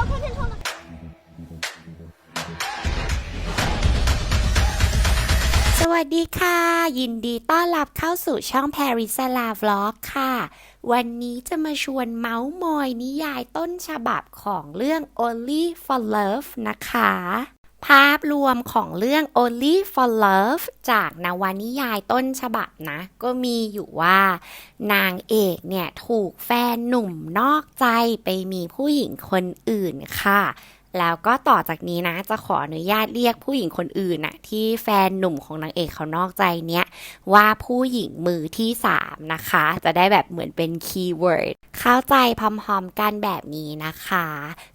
ยวเพื่สวัสดีค่ะ ยินดีต้อนรับเข้าสู่ช่องแพริสลาฟล็อกค่ะ วันนี้จะมาชวนเมาส์มอยนิยายต้นฉบับของเรื่อง Only for Love นะคะ ภาพรวมของเรื่อง Only for Love จากนวนิยายต้นฉบับนะ ก็มีอยู่ว่า นางเอกเนี่ยถูกแฟนหนุ่มนอกใจไปมีผู้หญิงคนอื่นค่ะ แล้วก็ต่อจากนี้นะ จะขออนุญาตเรียกผู้หญิงคนอื่นน่ะที่แฟนหนุ่มของนางเอกเขานอกใจเนี้ยว่าผู้หญิงมือที่สามนะคะ จะได้แบบเหมือนเป็นคีย์เวิร์ด เข้าใจพร้อมๆกันแบบนี้นะคะ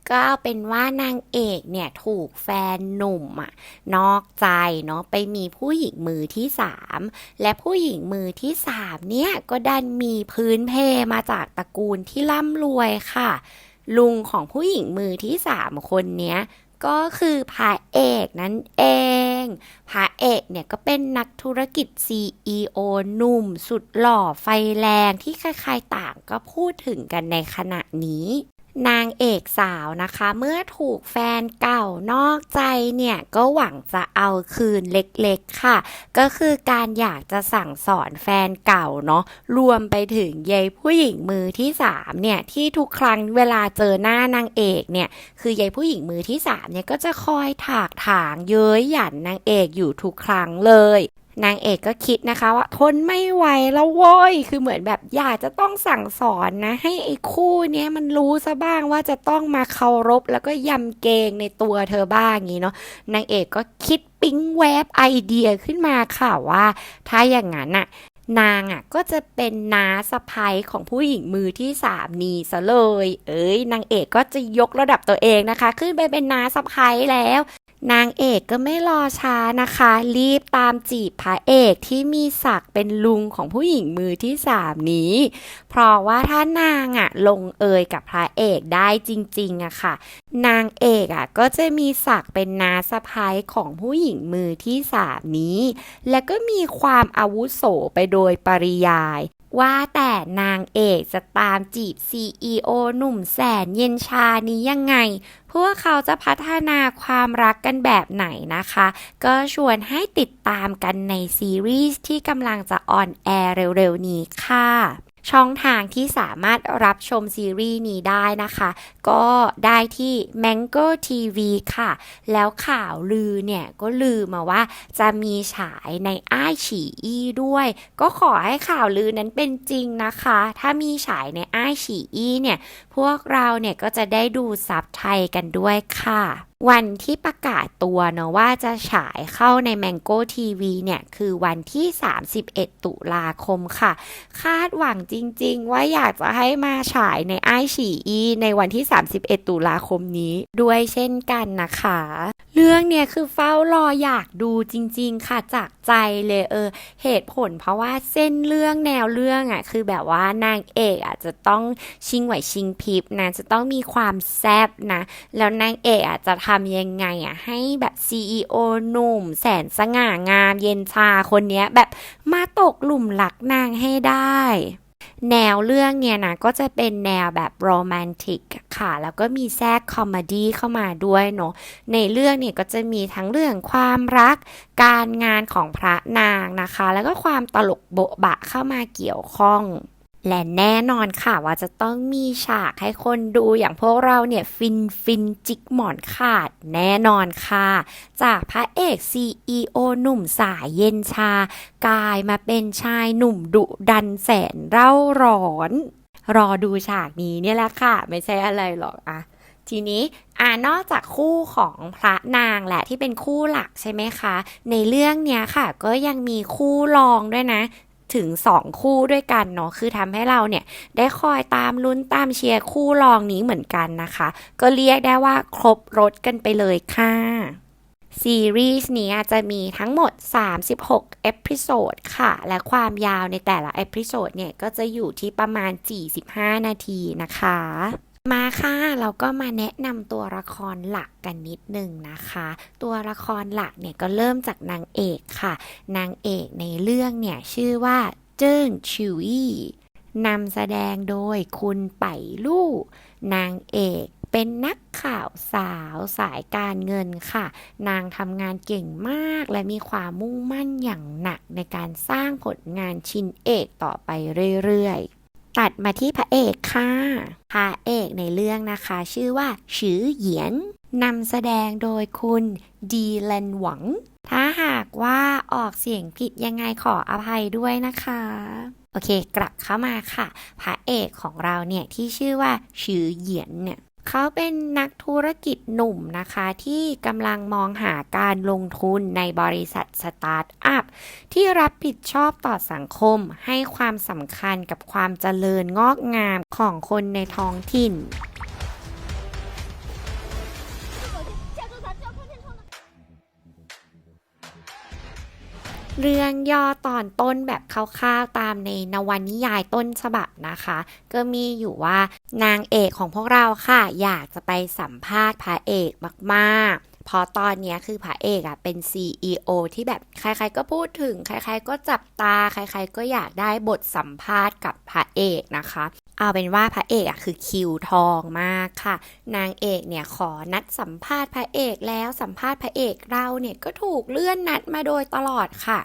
ก็เอาเป็นว่านางเอกเนี่ยถูกแฟนหนุ่มอะนอกใจเนาะไปมีผู้หญิงมือที่สามและผู้หญิงมือที่สามเนี่ยก็ดันมีพื้นเพมาจากตระกูลที่ร่ำรวยค่ะ ลุงของผู้หญิงมือที่สามคนเนี้ยก็คือพระเอกนั่นเอง พระเอกเนี่ยก็เป็นนักธุรกิจ CEO หนุ่ม สุดหล่อไฟแรงที่ใครๆต่างก็พูดถึงกันในขณะนี้ นางเอกสาวนะคะ เมื่อถูกแฟนเก่านอกใจเนี่ยก็หวังจะเอาคืนเล็กๆค่ะ ก็คือการอยากจะสั่งสอนแฟนเก่าเนาะรวมไปถึงยายผู้หญิงมือที่สามเนี่ยที่ทุกครั้งเวลาเจอหน้านางเอกเนี่ยคือยายผู้หญิงมือที่สามเนี่ยก็จะคอยถากถางเย้ยหยันนางเอกอยู่ทุกครั้งเลย นางเอกก็คิดนะคะว่าทนไม่ไหวแล้วโว้ย คือเหมือนแบบอยากจะต้องสั่งสอนนะ ให้ไอ้คู่เนี้ยมันรู้ซะบ้างว่าจะต้องมาเคารพแล้วก็ยำเกรงในตัวเธอบ้างอย่างนี้เนาะ นางเอกก็คิดปิ๊งแวบไอเดียขึ้นมาค่ะว่า ถ้าอย่างนั้นน่ะนางอะก็จะเป็นน้าสะพ้ยของผู้หญิงมือที่สามนี้ซะเลย เอ้ยนางเอกก็จะยกระดับตัวเองนะคะ ขึ้นไปเป็นน้าสะพ้ยแล้ว นางเอกก็ไม่รอช้านะคะ รีบตามจีบพระเอกที่มีศักดิ์เป็นลุงของผู้หญิงมือที่สามนี้ เพราะว่าถ้านางอะลงเอยกับพระเอกได้จริงๆอะค่ะ นางเอกอะก็จะมีศักดิ์เป็นนาสะพ้ยของผู้หญิงมือที่สามนี้ และก็มีความอาวุโสไปโดยปริยายว่าแต่นางเอกจะตามจีบ CEO หนุ่มแสนเย็นชานี้ยังไง พวกเขาจะพัฒนาความรักกันแบบไหนนะคะ ก็ชวนให้ติดตามกันในซีรีส์ที่กำลังจะออนแอร์เร็วๆนี้ค่ะ ช่องทางที่สามารถรับชมซีรีส์นี้ได้นะคะ ก็ได้ที่ Mango TV ค่ะ แล้วข่าวลือเนี่ยก็ลือมาว่าจะมีฉายในอ้ายฉีอี้ด้วย ก็ขอให้ข่าวลือนั้นเป็นจริงนะคะ ถ้ามีฉายในอ้ายฉีอี้เนี่ย พวกเราเนี่ยก็จะได้ดูซับไทยกันด้วยค่ะวันที่ประกาศตัวเนอะว่าจะฉายเข้าใน Mango TV เนี่ย คือวันที่ 31 ตุลาคมค่ะ คาดหวังจริง ๆ ว่าอยากจะให้มาฉายในไอฉีอีในวันที่ 31 ตุลาคมนี้ ด้วยเช่นกันนะคะ เรื่องเนี่ยคือเฝ้ารออยากดูจริง ๆ ค่ะจากใจเลยเออ เหตุผลเพราะว่าเส้นเรื่องแนวเรื่องอะ คือแบบว่านางเอกอะจะต้องชิงไหวชิงพริบนะจะต้องมีความแซบนะ แล้วนางเอกอะจะทำยังไงอะให้แบบ CEO หนุ่ม แสนสง่างามเย็นชาคนเนี้ยแบบมาตกหลุมรักนางให้ได้แนวเรื่องเนี่ยนะก็จะเป็นแนวแบบโรแมนติกค่ะ แล้วก็มีแทรกคอมเมดี้เข้ามาด้วยเนาะในเรื่องเนี่ยก็จะมีทั้งเรื่องความรัก การงานของพระนางนะคะ แล้วก็ความตลกโบะบะเข้ามาเกี่ยวข้อง และแน่นอนค่ะว่าจะต้องมีฉากให้คนดูอย่างพวกเราเนี่ยฟินฟินจิกหมอนขาดแน่นอนค่ะ จากพระเอก CEO หนุ่มสายเย็นชา กลายมาเป็นชายหนุ่มดุดันแสนเร่าร้อน รอดูฉากนี้เนี่ยแหละค่ะ ไม่ใช่อะไรหรอกอะทีนี้อ่านอกจากคู่ของพระนางแหละที่เป็นคู่หลักใช่ไหมคะ ในเรื่องเนี้ยค่ะ ก็ยังมีคู่รองด้วยนะ ถึงสองคู่ด้วยกันเนาะคือทำให้เราเนี่ยได้คอยตามลุ้นตามเชียร์คู่รองนี้เหมือนกันนะคะ ก็เรียกได้ว่าครบรถกันไปเลยค่ะซีรีส์นี้จะมีทั้งหมด 36 เอพิโซดค่ะ และความยาวในแต่ละเอพิโซดเนี่ย ก็จะอยู่ที่ประมาณ 45 นาทีนะคะ มาค่ะ เราก็มาแนะนำตัวละครหลักกันนิดนึงนะคะ ตัวละครหลักเนี่ยก็เริ่มจากนางเอกค่ะ นางเอกในเรื่องเนี่ยชื่อว่าเจิ้งชิวอี้นำแสดงโดยคุณไปลู่ นางเอกเป็นนักข่าวสาวสายการเงินค่ะ นางทำงานเก่งมากและมีความมุ่งมั่นอย่างหนักในการสร้างผลงานชิ้นเอกต่อไปเรื่อยๆ ตัดมาที่พระเอกค่ะ พระเอกในเรื่องนะคะ ชื่อว่าชือเหยียนนำแสดงโดยคุณดีเลนหวัง ถ้าหากว่าออกเสียงผิดยังไงขออภัยด้วยนะคะ โอเค กลับเข้ามาค่ะ พระเอกของเราเนี่ยที่ชื่อว่าชือเหยียนเนี่ย เขาเป็นนักธุรกิจหนุ่มนะคะ ที่กำลังมองหาการลงทุนในบริษัทสตาร์ทอัพ ที่รับผิดชอบต่อสังคมให้ความสำคัญกับความเจริญงอกงามของคนในท้องถิ่น เรื่องย่อตอนต้นแบบคร่าวๆตามในนวนิยายต้นฉบับนะคะ ก็มีอยู่ว่านางเอกของพวกเราค่ะ อยากจะไปสัมภาษณ์พระเอกมากๆเพราะตอนนี้คือพระเอกอะเป็น CEO ที่แบบใครๆก็พูดถึง ใครๆก็จับตา ใครๆก็อยากได้บทสัมภาษณ์กับพระเอกนะคะ เอาเป็นว่าพระเอกอะคือคิวทองมากค่ะ นางเอกเนี่ยขอนัดสัมภาษณ์พระเอกแล้วสัมภาษณ์พระเอกเราเนี่ยก็ถูกเลื่อนนัดมาโดยตลอดค่ะ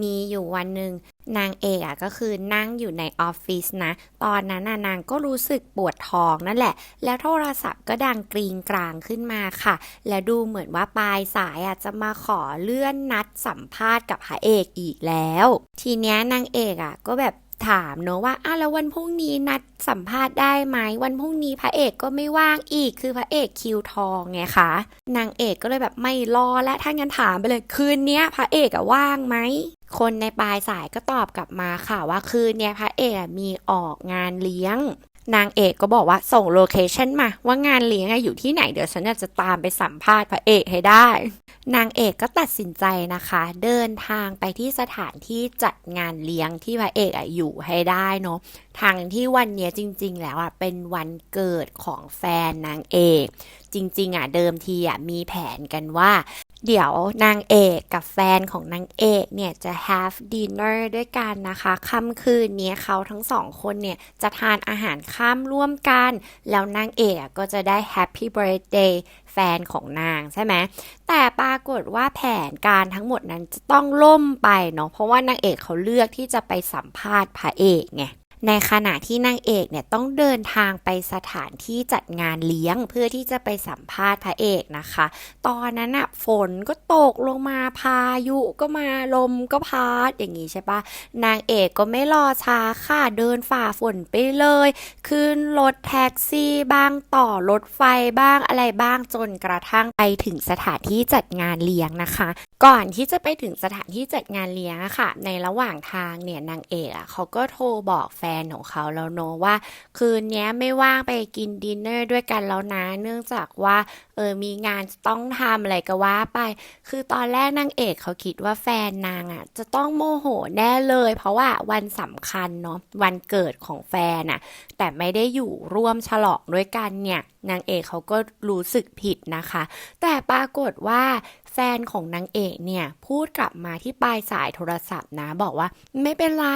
มีอยู่วันหนึ่งนางเอกอะก็คือนั่งอยู่ในออฟฟิศนะ ตอนนั้นน่ะนางก็รู้สึกปวดท้องนั่นแหละ แล้วโทรศัพท์ก็ดังกรีงกรางขึ้นมาค่ะ และดูเหมือนว่าปลายสายอะจะมาขอเลื่อนนัดสัมภาษณ์กับพระเอกอีกแล้ว ทีเนี้ยนางเอกอะก็แบบ ถามเนอะว่าอ้าวแล้ววันพรุ่งนี้นัดสัมภาษณ์ได้ไหมวันพรุ่งนี้พระเอกก็ไม่ว่างอีกคือพระเอกคิวทองไงคะนางเอกก็เลยแบบไม่รอและถ้างั้นถามไปเลยคืนนี้พระเอกอะว่างไหมคนในปลายสายก็ตอบกลับมาค่ะว่าคืนนี้พระเอกมีออกงานเลี้ยง นางเอกก็บอกว่าส่งโลเคชันมา ว่างานเลี้ยงอยู่ที่ไหนเดี๋ยวฉันจะตามไปสัมภาษณ์พระเอกให้ได้ นางเอกก็ตัดสินใจนะคะ เดินทางไปที่สถานที่จัดงานเลี้ยงที่พระเอกอยู่ให้ได้เนาะทางที่วันนี้จริง ๆ แล้วอะเป็นวันเกิดของแฟนนางเอก จริง ๆอะเดิมทีอะมีแผนกันว่า เดี๋ยวนางเอกกับแฟนของนางเอกเนี่ยจะ have dinner ด้วยกันนะคะค่ำคืนนี้เขาทั้งสองคนเนี่ยจะทานอาหารข้ามร่วมกัน แล้วนางเอกก็จะได้ happy birthday แฟนของนางใช่ไหม แต่ปรากฏว่าแผนการทั้งหมดนั้นจะต้องล่มไปเนาะ เพราะว่านางเอกเขาเลือกที่จะไปสัมภาษณ์พระเอกไง ในขณะที่นางเอกเนี่ยต้องเดินทางไปสถานที่จัดงานเลี้ยงเพื่อที่จะไปสัมภาษณ์พระเอกนะคะ ตอนนั้นอะฝนก็ตกลงมาพายุก็มาลมก็พัดอย่างนี้ใช่ปะนางเอกก็ไม่รอช้าค่ะเดินฝ่าฝนไปเลย ขึ้นรถแท็กซี่บ้างต่อรถไฟบ้างอะไรบ้างจนกระทั่งไปถึงสถานที่จัดงานเลี้ยงนะคะ ก่อนที่จะไปถึงสถานที่จัดงานเลี้ยงอะค่ะ ในระหว่างทางเนี่ยนางเอกอะเขาก็โทรบอกแฟนของเขาแล้วเนอะว่า คืนนี้ไม่ว่างไปกินดินเนอร์ด้วยกันแล้วนะ เนื่องจากว่าเออมีงานต้องทำอะไรก็ว่าไป คือตอนแรกนางเอกเขาคิดว่าแฟนนางอะ จะต้องโมโหแน่เลย เพราะว่าวันสำคัญเนาะวันเกิดของแฟนอะ แต่ไม่ได้อยู่ร่วมฉลองด้วยกันเนี่ยนางเอกเขาก็รู้สึกผิดนะคะ แต่ปรากฏว่า แฟนของนางเอกเนี่ย พูดกลับมาที่ปลายสายโทรศัพท์นะ บอกว่าไม่เป็นไร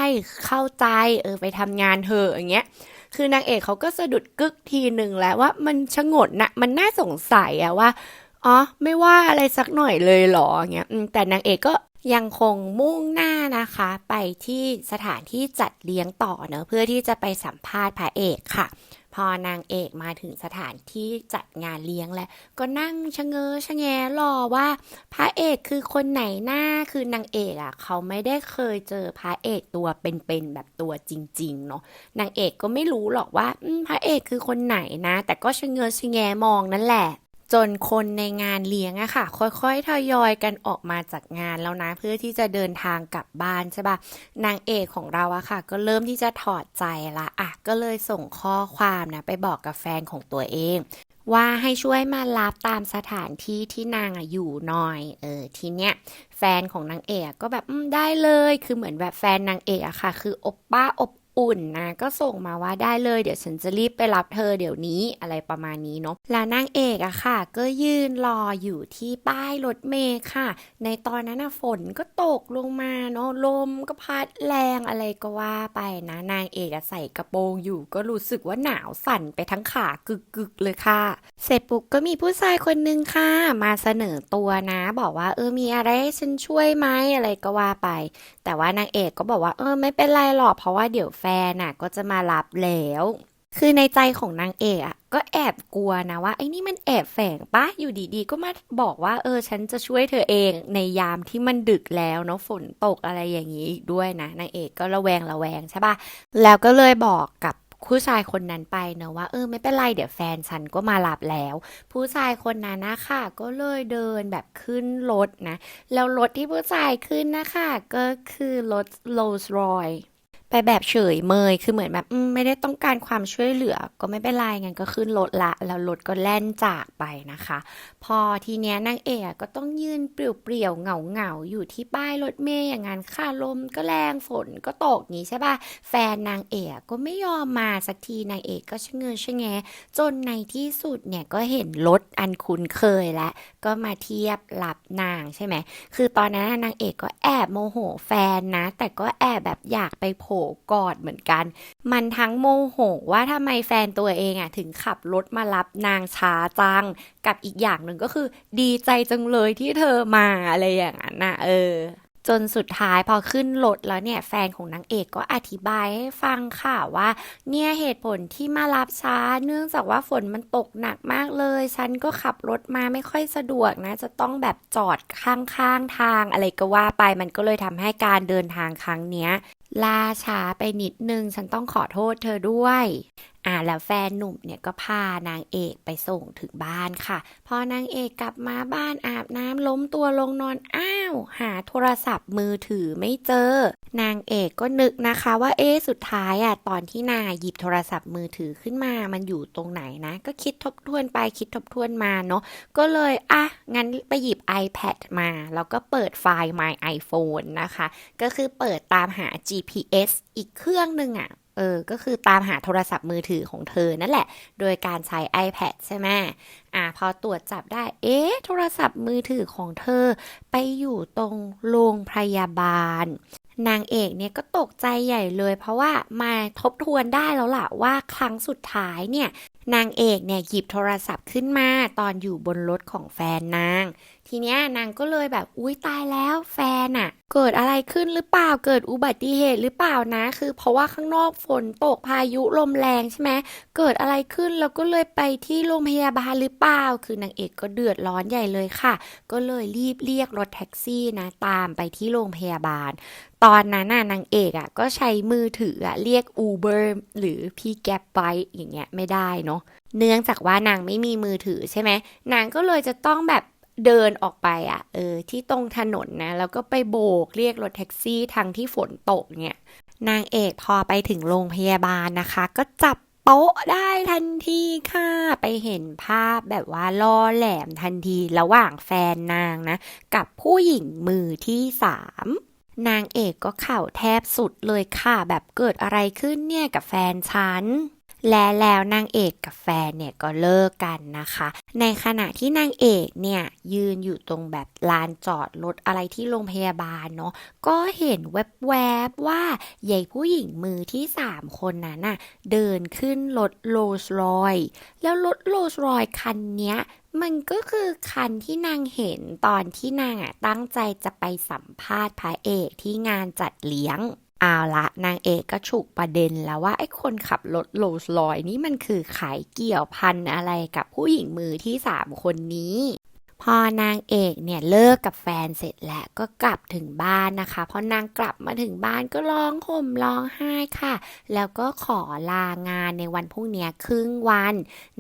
เข้าใจเออไปทำงานเถอะอย่างเงี้ยคือนางเอกเขาก็สะดุดกึกทีหนึ่งแล้วว่ามันชะงนนะมันน่าสงสัยอะว่าอ๋อไม่ว่าอะไรสักหน่อยเลยหรอเงี้ยแต่นางเอกก็ยังคงมุ่งหน้านะคะ ไปที่สถานที่จัดเลี้ยงต่อเนอะเพื่อที่จะไปสัมภาษณ์พระเอกค่ะ อนางเอกมาถึงสถานที่จัดงานเลี้ยงแล้วก็นั่งชะเง้อชะแงรอว่า พระเอกคือคนไหนหน้าคือนางเอกอะ เขาไม่ได้เคยเจอพระเอกตัวเป็นๆแบบตัวจริง ๆ เนาะนางเอกก็ไม่รู้หรอกว่าพระเอกคือคนไหนนะ แต่ก็ชะเง้อชะแงมองนั่นแหละ จนคนในงานเลี้ยงอะค่ะ ค่อยๆทยอยกันออกมาจากงานแล้วนะ เพื่อที่จะเดินทางกลับบ้านใช่ปะนางเอกของเราอะค่ะ ก็เริ่มที่จะถอดใจละอะก็เลยส่งข้อความนะไปบอกกับแฟนของตัวเองว่าให้ช่วยมารับตามสถานที่ที่นางอยู่หน่อย เออ ทีเนี้ยแฟนของนางเอกก็แบบได้เลย คือเหมือนแบบแฟนนางเอกอะค่ะ คืออบป้าอบ อุ่นนะก็ส่งมาว่าได้เลยเดี๋ยวฉันจะรีบไปรับเธอเดี๋ยวนี้อะไรประมาณนี้เนาะแล้วนางเอกอะค่ะ ก็ยืนรออยู่ที่ป้ายรถเมล์ค่ะ ในตอนนั้นนะฝนก็ตกลงมาเนาะลมก็พัดแรงอะไรก็ว่าไปนะนางเอกอใส่กระโปรงอยู่ ก็รู้สึกว่าหนาวสั่นไปทั้งขากึกๆเลยค่ะ เสร็จปุ๊บก็มีผู้ชายคนนึงค่ะ มาเสนอตัวนะ บอกว่าเออมีอะไรให้ฉันช่วยไหมอะไรก็ว่าไป แต่ว่านางเอกก็บอกว่าเออไม่เป็นไรหรอกเพราะว่าเดี๋ยวแฟนน่ะก็จะมารับแล้ว คือในใจของนางเอกอะก็แอบกลัวนะว่าไอ้นี่มันแอบแฝงปะอยู่ดีๆ ก็มาบอกว่า เออ ฉันจะช่วยเธอเองในยามที่มันดึกแล้วเนาะฝนตกอะไรอย่างนี้อีกด้วยนะนางเอกก็ระแวงระแวงใช่ปะแล้วก็เลยบอกกับผู้ชายคนนั้นไปเนะว่าเออไม่เป็นไรเดี๋ยวแฟนฉันก็มารับแล้ว ผู้ชายคนนั้นนะคะก็เลยเดินแบบขึ้นรถนะ แล้วรถที่ผู้ชายขึ้นนะคะก็คือรถ Rolls Royce ไปแบบเฉยเมย คือเหมือนแบบไม่ได้ต้องการความช่วยเหลือ ก็ไม่เป็นไรงั้นก็ขึ้นรถละ แล้วรถก็แล่นจากไปนะคะ พอทีเนี้ยนางเอกก็ต้องยืนเปลี่ยวๆเหงาๆอยู่ที่ป้ายรถเมย์อย่างนั้นค่ะลมก็แรงฝนก็ตกงี้ใช่ป่ะ แฟนนางเอกก็ไม่ยอมมาสักทีนางเอกก็ชะเง้อชะแงจนในที่สุดเนี่ยก็เห็นรถอันคุ้นเคยแล้วก็มาเทียบรับนางใช่ไหม คือตอนนั้นนางเอกก็แอบโมโหแฟนนะ แต่ก็แอบแบบอยากไปโผกอดเหมือนกัน มันทั้งโมโหว่าทำไมแฟนตัวเองอะถึงขับรถมารับนางช้าจัง กับอีกอย่างหนึ่งก็คือ ดีใจจังเลยที่เธอมาอะไรอย่างนั้นนะเออจนสุดท้ายพอขึ้นรถแล้วเนี่ยแฟนของนางเอกก็อธิบายให้ฟังค่ะว่า เนี่ยเหตุผลที่มารับช้า เนื่องจากว่าฝนมันตกหนักมากเลย ฉันก็ขับรถมาไม่ค่อยสะดวกนะ จะต้องแบบจอดข้างๆทาง อะไรก็ว่าไปมันก็เลยทำให้การเดินทางครั้งเนี้ย ล่าช้าไปนิดนึง ฉันต้องขอโทษเธอด้วย อ่าแล้วแฟนหนุ่มเนี่ยก็พานางเอกไปส่งถึงบ้านค่ะ พอนางเอกกลับมาบ้านอาบน้ำล้มตัวลงนอน อ้าว หาโทรศัพท์มือถือไม่เจอ นางเอกก็นึกนะคะว่าเอ๊สุดท้ายอะตอนที่นางหยิบโทรศัพท์มือถือขึ้นมา มันอยู่ตรงไหนนะ ก็คิดทบทวนไปคิดทบทวนมาเนาะ ก็เลยอะงั้นไปหยิบ iPad มา แล้วก็เปิดไฟล์ My iPhone นะคะ ก็คือเปิดตามหา GPS อีกเครื่องหนึ่งอะเออ ก็คือตามหาโทรศัพท์มือถือของเธอนั่นแหละ โดยการใช้ iPad ใช่ไหมอ่า พอตรวจจับได้ เอ๊ะ โทรศัพท์มือถือของเธอ ไปอยู่ตรงโรงพยาบาล นางเอกเนี่ยก็ตกใจใหญ่เลย เพราะว่ามาทบทวนได้แล้วล่ะว่าครั้งสุดท้ายเนี่ย นางเอกเนี่ยหยิบโทรศัพท์ขึ้นมาตอนอยู่บนรถของแฟนนาง ทีเนี้ยนางก็เลยแบบอุ้ยตายแล้วแฟนอะเกิดอะไรขึ้นหรือเปล่าเกิดอุบัติเหตุหรือเปล่านะ คือเพราะว่าข้างนอกฝนตกพายุลมแรงใช่ไหมเกิดอะไรขึ้นแล้วก็เลยไปที่โรงพยาบาลหรือเปล่า คือนางเอกก็เดือดร้อนใหญ่เลยค่ะ ก็เลยรีบเรียกรถแท็กซี่นะตามไปที่โรงพยาบาล ตอนนั้นน่ะนางเอกอะก็ใช้มือถืออะเรียก Uber หรือพี่แก b ไปอย่างเงี้ยไม่ได้เนาะเนื่องจากว่านางไม่มีมือถือใช่ไหมนางก็เลยจะต้องแบบ เดินออกไปอะ เออ ที่ตรงถนนนะ แล้วก็ไปโบกเรียกรถแท็กซี่ทางที่ฝนตกเนี่ย นางเอกพอไปถึงโรงพยาบาลนะคะ ก็จับโป๊ะได้ทันทีค่ะ ไปเห็นภาพแบบว่าล่อแหลมทันทีระหว่างแฟนนางนะ กับผู้หญิงมือที่สามนางเอกก็เข่าแทบสุดเลยค่ะ แบบเกิดอะไรขึ้นเนี่ยกับแฟนฉัน และแล้วนางเอกกับแฟนเนี่ยก็เลิกกันนะคะ ในขณะที่นางเอกเนี่ยยืนอยู่ตรงแบบลานจอดรถอะไรที่โรงพยาบาลเนาะก็เห็นแวบๆว่าใหญ่ผู้หญิงมือที่สามคนนั้นน่ะเดินขึ้นรถโรลส์รอยแล้วรถโรลส์รอยคันเนี้ยมันก็คือคันที่นางเห็นตอนที่นางอะตั้งใจจะไปสัมภาษณ์พระเอกที่งานจัดเลี้ยง เอาละนางเอกก็ฉุกประเด็นแล้วว่าไอ้คนขับรถโรลส์รอยนี่มันคือขายเกี่ยวพันอะไรกับผู้หญิงมือที่สามคนนี้ พอนางเอกเนี่ยเลิกกับแฟนเสร็จแล้วก็กลับถึงบ้านนะคะพอนางกลับมาถึงบ้านก็ร้องห่มร้องไห้ค่ะ แล้วก็ขอลางานในวันพรุ่งนี้ครึ่งวัน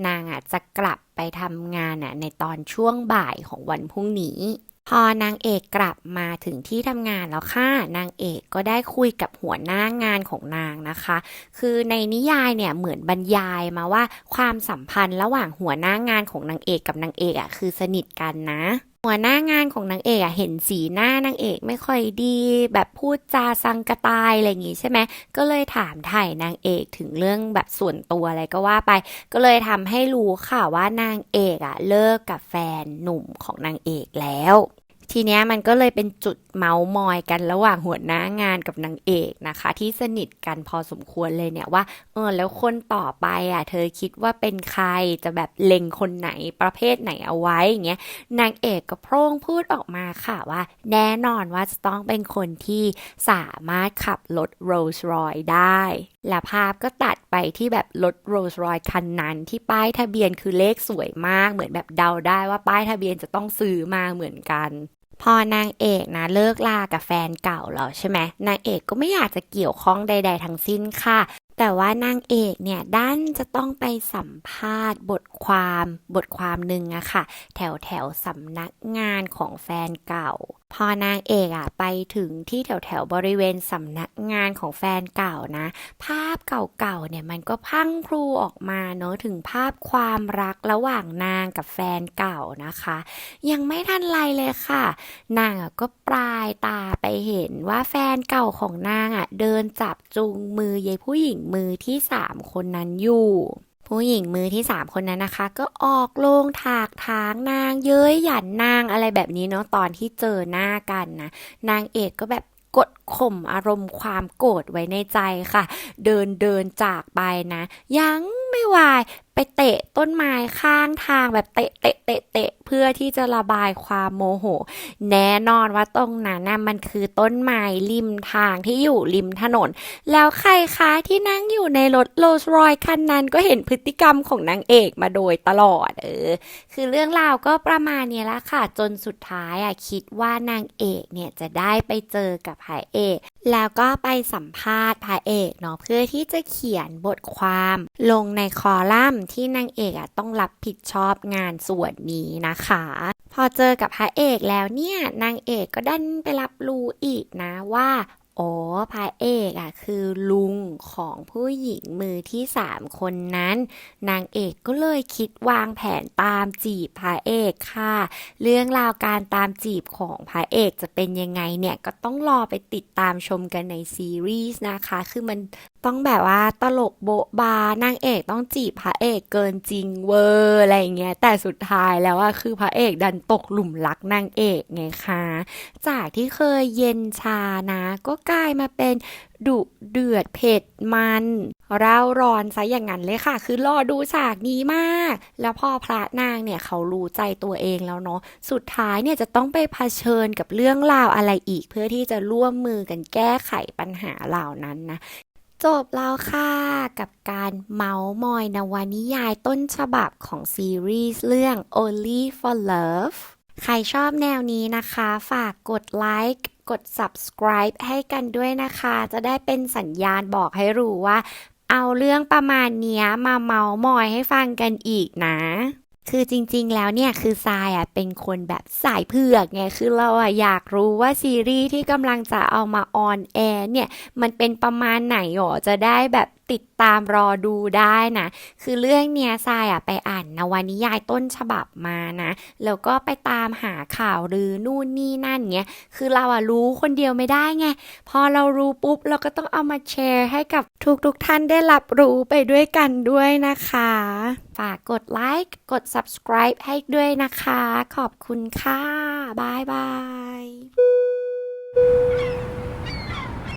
นางอะจะกลับไปทำงานอะในตอนช่วงบ่ายของวันพรุ่งนี้ พอนางเอกกลับมาถึงที่ทำงานแล้วค่ะนางเอกก็ได้คุยกับหัวหน้างานของนางนะคะ คือในนิยายเนี่ยเหมือนบรรยายมาว่าความสัมพันธ์ระหว่างหัวหน้างานของนางเอกกับนางเอกอะคือสนิทกันนะหัวหน้างานของนางเอกอะเห็นสีหน้านางเอกไม่ค่อยดี แบบพูดจาสังกตายอะไรอย่างงี้ใช่ไหมก็เลยถามถ่ายนางเอกถึงเรื่องแบบส่วนตัวอะไรก็ว่าไป ก็เลยทำให้รู้ค่ะว่านางเอกอะเลิกกับแฟนหนุ่มของนางเอกแล้ว ทีเนี้ยมันก็เลยเป็นจุดเมาส์มอยกันระหว่างหัวหน้างานกับนางเอกนะคะ ที่สนิทกันพอสมควรเลยเนี่ยว่าเออแล้วคนต่อไปอะ เธอคิดว่าเป็นใครจะแบบเล็งคนไหนประเภทไหนเอาไว้อย่างเงี้ยนางเอกก็โพร่งพูดออกมาค่ะว่า แน่นอนว่าจะต้องเป็นคนที่สามารถขับรถโรลส์รอยได้ และภาพก็ตัดไปที่แบบรถโรลส์รอยคันนั้นที่ป้ายทะเบียนคือเลขสวยมาก เหมือนแบบเดาได้ว่าป้ายทะเบียนจะต้องซื้อมาเหมือนกัน พอนางเอกนะเลิกลากับแฟนเก่าแล้วใช่ไหมนางเอกก็ไม่อยากจะเกี่ยวข้องใด ๆ ทั้งสิ้นค่ะ แต่ว่านางเอกเนี่ยด้านจะต้องไปสัมภาษณ์บทความบทความหนึ่งอะค่ะ แถวแถวสำนักงานของแฟนเก่า พอนางเอกอะไปถึงที่แถวแถวบริเวณสำนักงานของแฟนเก่านะ ภาพเก่าๆเนี่ยมันก็พังพรูออกมาเนอะถึงภาพความรักระหว่างนางกับแฟนเก่านะคะ ยังไม่ทันไรเลยค่ะ นางอะก็ปลายตาไปเห็นว่าแฟนเก่าของนางอะเดินจับจูงมือยายผู้หญิงมือที่สามคนนั้นอยู่ ผู้หญิงมือที่สามคนนั้นนะคะ ก็ออกโลงถากทางนาง เย้ยหยันนางอะไรแบบนี้เนาะตอนที่เจอหน้ากันนะนางเอกก็แบบกดข่มอารมณ์ความโกรธไว้ในใจค่ะ เดินเดินจากไปนะ ยังไม่วาย ไปเตะต้นไม้ข้างทางแบบเตะเตะเตะเตะเพื่อที่จะระบายความโมโห แน่นอนว่าตรงนั้นน่ะมันคือต้นไม้ริมทางที่อยู่ริมถนน แล้วใครคะที่นั่งอยู่ในรถโรลส์รอยคันนั้นก็เห็นพฤติกรรมของนางเอกมาโดยตลอดเออ คือเรื่องราวก็ประมาณนี้ละค่ะ จนสุดท้ายอะคิดว่านางเอกเนี่ยจะได้ไปเจอกับพระเอก แล้วก็ไปสัมภาษณ์พระเอกเนาะเพื่อที่จะเขียนบทความ ลงในคอลัมน์ที่นางเอกอะต้องรับผิดชอบงานส่วนนี้นะคะ พอเจอกับพระเอกแล้วเนี่ยนางเอกก็ดันไปรับรู้อีกนะว่า อ๋อพระเอกอะคือลุงของผู้หญิงมือที่สามคนนั้น นางเอกก็เลยคิดวางแผนตามจีบพระเอกค่ะ เรื่องราวการตามจีบของพระเอกจะเป็นยังไงเนี่ยก็ต้องรอไปติดตามชมกันในซีรีส์นะคะ คือมันต้องแบบว่าตลกโบ๊ะบานางเอกต้องจีบพระเอกเกินจริงเวอร์อะไรอย่างเงี้ย แต่สุดท้ายแล้วอะคือพระเอกดันตกหลุมรักนางเอกไงคะ จากที่เคยเย็นชานะ ก็กลายมาเป็นดุเดือดเผ็ดมันเร่าร้อนซะอย่างนั้นเลยค่ะ คือรอดูฉากนี้มาก แล้วพอพระนางเนี่ยเขารู้ใจตัวเองแล้วเนาะสุดท้ายเนี่ยจะต้องไปเผชิญกับเรื่องราวอะไรอีก เพื่อที่จะร่วมมือกันแก้ไขปัญหาเหล่านั้นนะ จบแล้วค่ะ กับการเมาส์มอยนวนิยายต้นฉบับของซีรีส์เรื่อง Only for Love ใครชอบแนวนี้นะคะ ฝากกดไลค์กด subscribe ให้กันด้วยนะคะ จะได้เป็นสัญญาณบอกให้รู้ว่า เอาเรื่องประมาณนี้มาเมาส์มอยให้ฟังกันอีกนะ คือจริงๆ แล้วเนี่ยคือทรายอะเป็นคนแบบสายเผือกไงคือเราอะอยากรู้ว่าซีรีส์ที่กำลังจะเอามาออนแอร์เนี่ยมันเป็นประมาณไหนหรอจะได้แบบติดตามรอดูได้นะ คือเรื่องเนี้ยทรายอะไปอ่านนวนิยายต้นฉบับมานะ แล้วก็ไปตามหาข่าวหรือนู่นนี่นั่นเงี้ย คือเราอะรู้คนเดียวไม่ได้ไง พอเรารู้ปุ๊บ เราก็ต้องเอามาแชร์ให้กับทุกๆทท่านได้รับรู้ไปด้วยกันด้วยนะคะ ฝากกดไลค์ กด subscribe ให้ด้วยนะคะ ขอบคุณค่ะบายบาย